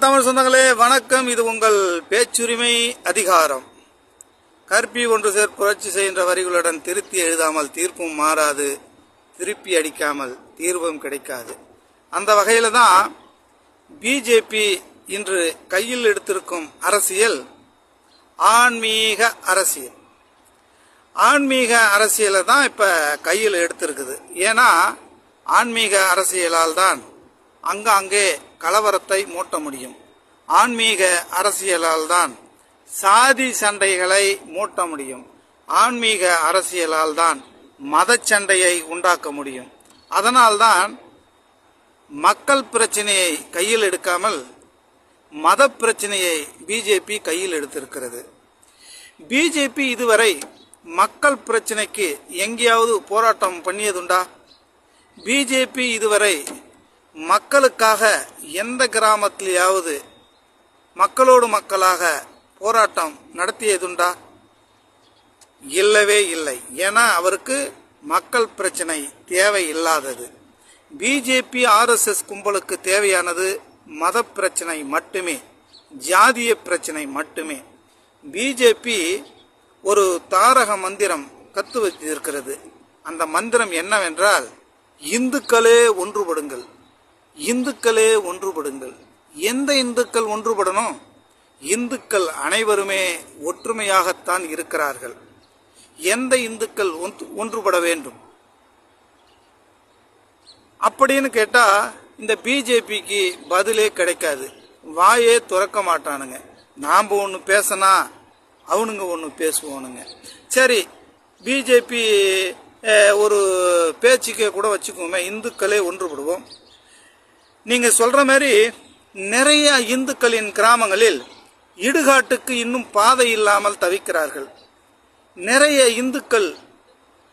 தமிழ் சொந்தங்களே வணக்கம். இது உங்கள் பேச்சுரிமை அதிகாரம். கற்பி ஒன்று சேர் புரட்சி செய்கின்ற வரிகளுடன் திருத்தி எழுதாமல் தீர்ப்பும் மாறாது திருப்பி அடிக்காமல் தீர்வும் கிடைக்காது. அந்த வகையில் தான் பிஜேபி இன்று கையில் எடுத்திருக்கும் அரசியல் ஆன்மீக அரசியல். ஆன்மீக அரசியலை தான் இப்போ கையில் எடுத்திருக்குது. ஏன்னா ஆன்மீக அரசியலால் தான் அங்காங்கே கலவரத்தை மூட்ட முடியும். ஆன்மீக அரசியலால் தான் சாதி சண்டைகளை மூட்ட முடியும். ஆன்மீக அரசியலால் தான் மத சண்டையை உண்டாக்க முடியும். அதனால்தான் மக்கள் பிரச்சனையை கையில் எடுக்காமல் மத பிரச்சனையை பிஜேபி கையில் எடுத்திருக்கிறது. பிஜேபி இதுவரை மக்கள் பிரச்சனைக்கு எங்கேயாவது போராட்டம் பண்ணியதுண்டா? பிஜேபி இதுவரை மக்களுக்காக எந்த கிராமத்திலேயாவது மக்களோடு மக்களாக போராட்டம் நடத்தியதுண்டா? இல்லவே இல்லை. ஏன்னா அவருக்கு மக்கள் பிரச்சனை தேவை இல்லாதது பிஜேபி ஆர்எஸ்எஸ் கும்பலுக்கு தேவையானது மத பிரச்சனை மட்டுமே ஜாதிய பிரச்சனை மட்டுமே. பிஜேபி ஒரு தாரக மந்திரம் கத்து வைத்திருக்கிறது. அந்த மந்திரம் என்னவென்றால் இந்துக்களே ஒன்றுபடுங்கள். இந்துக்களே ஒன்றுபடுங்கள். எந்த இந்துக்கள் ஒன்றுபடணும்? இந்துக்கள் அனைவருமே ஒற்றுமையாகத்தான் இருக்கிறார்கள். எந்த இந்துக்கள் ஒன்று- ஒன்றுபட வேண்டும்? அப்படின்னு கேட்டா இந்த பிஜேபிக்கு பதிலே கிடைக்காது. வாயே துறக்க மாட்டானுங்க. நாம் ஒன்று பேசினா அவனுங்க ஒன்று பேசுவானுங்க. சரி பிஜேபி ஒரு பேச்சுக்கே கூட வச்சுக்கோமே இந்துக்களே ஒன்றுபடுவோம். நீங்க சொல்ற மாதிரி நிறைய இந்துக்களின் கிராமங்களில் இடுகாட்டுக்கு இன்னும் பாதை இல்லாமல் தவிக்கிறார்கள். நிறைய இந்துக்கள்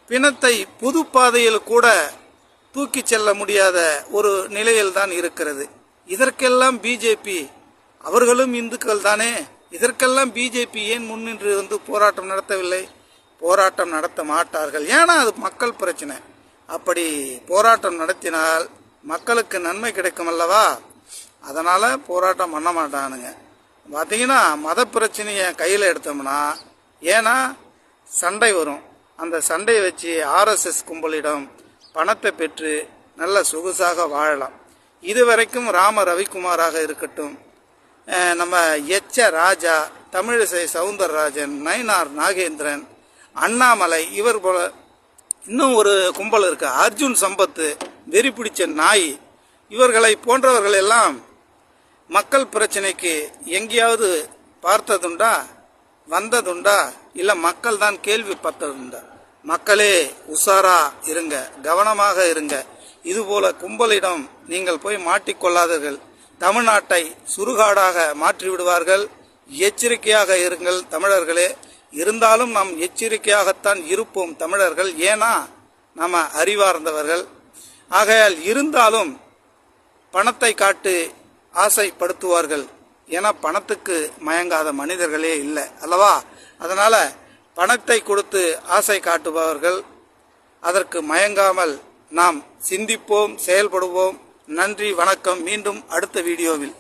பிணத்தை புது பாதையில் கூட தூக்கி செல்ல முடியாத ஒரு நிலையில் தான் இருக்கிறது. இதற்கெல்லாம் பிஜேபி அவர்களும் இந்துக்கள் தானே? இதற்கெல்லாம் பிஜேபி ஏன் முன்னின்று வந்து போராட்டம் நடத்தவில்லை? போராட்டம் நடத்த மாட்டார்கள். ஏன்னா அது மக்கள் பிரச்சனை. அப்படி போராட்டம் நடத்தினால் மக்களுக்கு நன்மை கிடைக்கும் அல்லவா அதனால் போராட்டம் பண்ண மாட்டானுங்க. பார்த்தீங்கன்னா மத பிரச்சனையை கையில் எடுத்தோம்னா ஏன்னா சண்டை வரும். அந்த சண்டையை வச்சு ஆர்எஸ்எஸ் கும்பலிடம் பணத்தை பெற்று நல்ல சொகுசாக வாழலாம். இதுவரைக்கும் ராம ரவிக்குமாராக இருக்கட்டும் நம்ம எச்ச ராஜா தமிழிசை சவுந்தரராஜன் நயினார் நாகேந்திரன் அண்ணாமலை இவர் போல இன்னும் ஒரு கும்பல் இருக்கு. அர்ஜுன் சம்பத்து வெறி பிடிச்ச நாய் இவர்களை போன்றவர்கள் எல்லாம் மக்கள் பிரச்சனைக்கு எங்கேயாவது பார்த்ததுண்டா வந்ததுண்டா இல்ல மக்கள் தான் கேள்விப்பட்டதுண்டா மக்களே உஷாரா இருங்க கவனமாக இருங்க. இதுபோல கும்பலிடம் நீங்கள் போய் மாட்டிக்கொள்ளாதீர்கள். தமிழ்நாட்டை சுருகாடாக மாற்றிவிடுவார்கள். எச்சரிக்கையாக இருங்கள் தமிழர்களே. இருந்தாலும் நாம் எச்சரிக்கையாகத்தான் இருப்போம் தமிழர்கள். ஏன்னா நாம அறிவார்ந்தவர்கள். ஆகையால் இருந்தாலும் பணத்தை காட்டு ஆசைப்படுத்துவார்கள். ஏன்னா பணத்துக்கு மயங்காத மனிதர்களே இல்லை அல்லவா? அதனால் பணத்தை கொடுத்து ஆசை காட்டுபவர்கள் அதற்கு மயங்காமல் நாம் சிந்திப்போம் செயல்படுவோம். நன்றி வணக்கம். மீண்டும் அடுத்த வீடியோவில்.